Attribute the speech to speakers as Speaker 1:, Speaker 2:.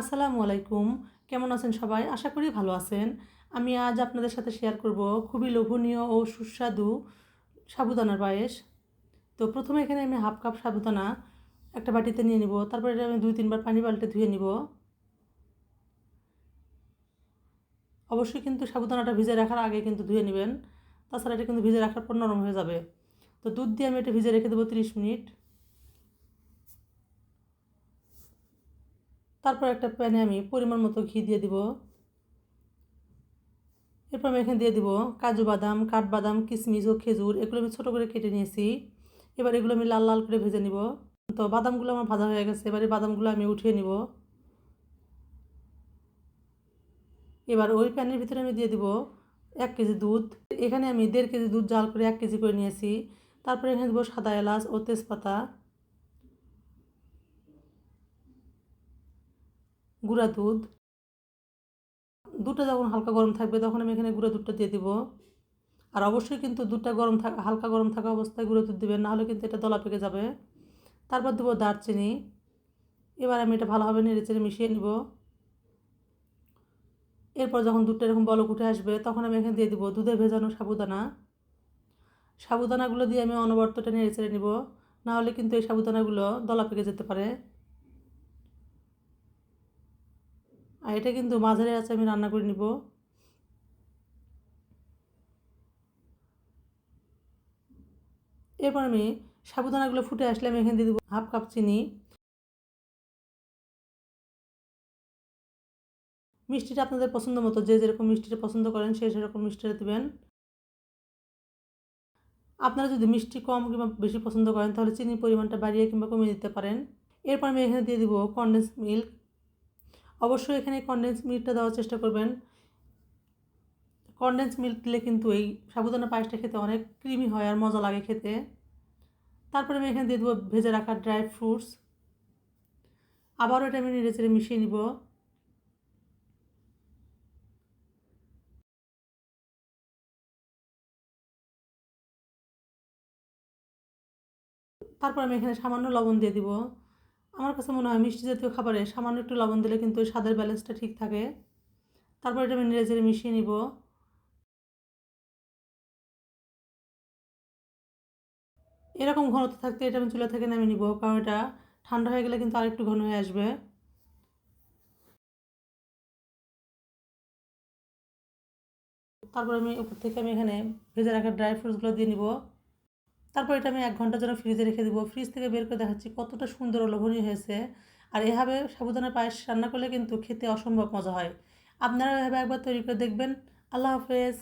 Speaker 1: আসসালামু আলাইকুম। কেমন আছেন সবাই? আশা করি ভালো আছেন। আমি আজ আপনাদের সাথে শেয়ার করব খুবই লোভনীয় ও সুস্বাদু সাবুদানার পায়েস। তো প্রথমে এখানে আমি হাফ কাপ সাবুদানা একটা বাটিতে নিয়ে নিব। তারপরে এটা আমি দুই, তিনবার পানি পাল্টে ধুয়ে নিব। অবশ্যই কিন্তু সাবুদানাটা ভিজে রাখার আগে কিন্তু ধুয়ে নেবেন। তাছাড়া এটা কিন্তু ভিজে রাখার পর নরম হয়ে যাবে। তো দুধ দিয়ে আমি এটা ভিজে রেখে দেবো তিরিশ মিনিট। তারপর একটা প্যানে আমি পরিমাণ মতো ঘি দিয়ে দিব। এরপর আমি এখানে দিয়ে দিব কাজু বাদাম, কাঠবাদাম কিশমিশ ও খেজুর, এগুলো আমি ছোটো করে কেটে নিয়েছি। এবার এগুলো আমি লাল লাল করে ভেজে নিব। তো বাদামগুলো আমার ভাজা হয়ে গেছে, এবারে বাদামগুলো আমি উঠিয়ে নিব। এবার ওই প্যানের ভিতরে আমি দিয়ে দিব এক কেজি দুধ। এখানে আমি দেড় কেজি দুধ জাল করে এক কেজি করে নিয়েছি। তারপরে এখানে দেবো সাদা এলাচ ও তেজপাতা। গুঁড়া দুধ। দুধটা যখন হালকা গরম থাকবে তখন আমি এখানে গুঁড়া দুধটা দিয়ে দিব। আর অবশ্যই কিন্তু দুধটা গরম থাকা, হালকা গরম থাকা অবস্থায় গুঁড়ো দুধ দেবেন, নাহলে কিন্তু এটা দলা পেকে যাবে। তারপর দেবো দারচিনি। এবার আমি এটা ভালোভাবে নেড়ে চেড়ে মিশিয়ে নিব। এরপর যখন দুধটা এরকম বলক উঠে আসবে, তখন আমি এখানে দিয়ে দিব দুধে ভেজানো সাবুদানা। সাবুদানাগুলো দিয়ে আমি অনবর্তটা নেড়ে চেড়ে নিব। নাহলে কিন্তু এই সাবুদানাগুলো দলা পেকে যেতে পারে। আর এটা কিন্তু মাঝারি আছে, আমি রান্না করে নিব। এরপর আমি সাবুদানাগুলো ফুটে আসলে আমি এখানে দিয়ে দেবো হাফ কাপ চিনি। মিষ্টিটা আপনাদের পছন্দ মতো, যে যেরকম মিষ্টিটা পছন্দ করেন সে সেরকম মিষ্টিটা দেবেন। আপনারা যদি মিষ্টি কম কিংবা বেশি পছন্দ করেন, তাহলে চিনির পরিমাণটা বাড়িয়ে কিংবা কমিয়ে দিতে পারেন। এরপর আমি এখানে দিয়ে দিব কনডেন্স মিল্ক অবশ্যই এখানে কনডেন্স মিল্কটা দেওয়ার চেষ্টা করবেন। কনডেন্স মিল্ক দিলে কিন্তু এই সাবুদানা পায়েসটা খেতে অনেক ক্রিমি হয় আর মজা লাগে খেতে। তারপরে আমি এখানে দিয়ে দেবো ভেজে রাখা ড্রাই ফ্রুটস আবারও এটা আমি নেড়ে চেড়ে মিশিয়ে নিব। তারপর আমি এখানে সামান্য লবণ দিয়ে দিব। আমার কাছে মনে হয় মিষ্টি জাতীয় খাবারে সামান্য একটু লবণ দিলে কিন্তু স্বাদের ব্যালেন্সটা ঠিক থাকে। তারপর এটা আমি নেড়ে মিশিয়ে নিব। এরকম ঘনত্ব থাকতে এটা আমি চুলা থেকে নামিয়ে নিব, কারণ এটা ঠান্ডা হয়ে গেলে কিন্তু আরেকটু ঘন হয়ে আসবে। তারপর আমি উপর থেকে আমি এখানে ভেজে রাখা ড্রাই ফ্রুটসগুলো দিয়ে নিব। তারপর এটা আমি এক ঘণ্টার জন্য ফ্রিজে রেখে দেবো। ফ্রিজ থেকে বের করে দেখাচ্ছি কতটা সুন্দর ও লোভনীয় হয়েছে। আর এভাবে সাবুদানা পায়েস রান্না করলে কিন্তু খেতে অসম্ভব মজা হয়। আপনারা এভাবে একবার তৈরি করে দেখবেন। আল্লাহ হাফেজ।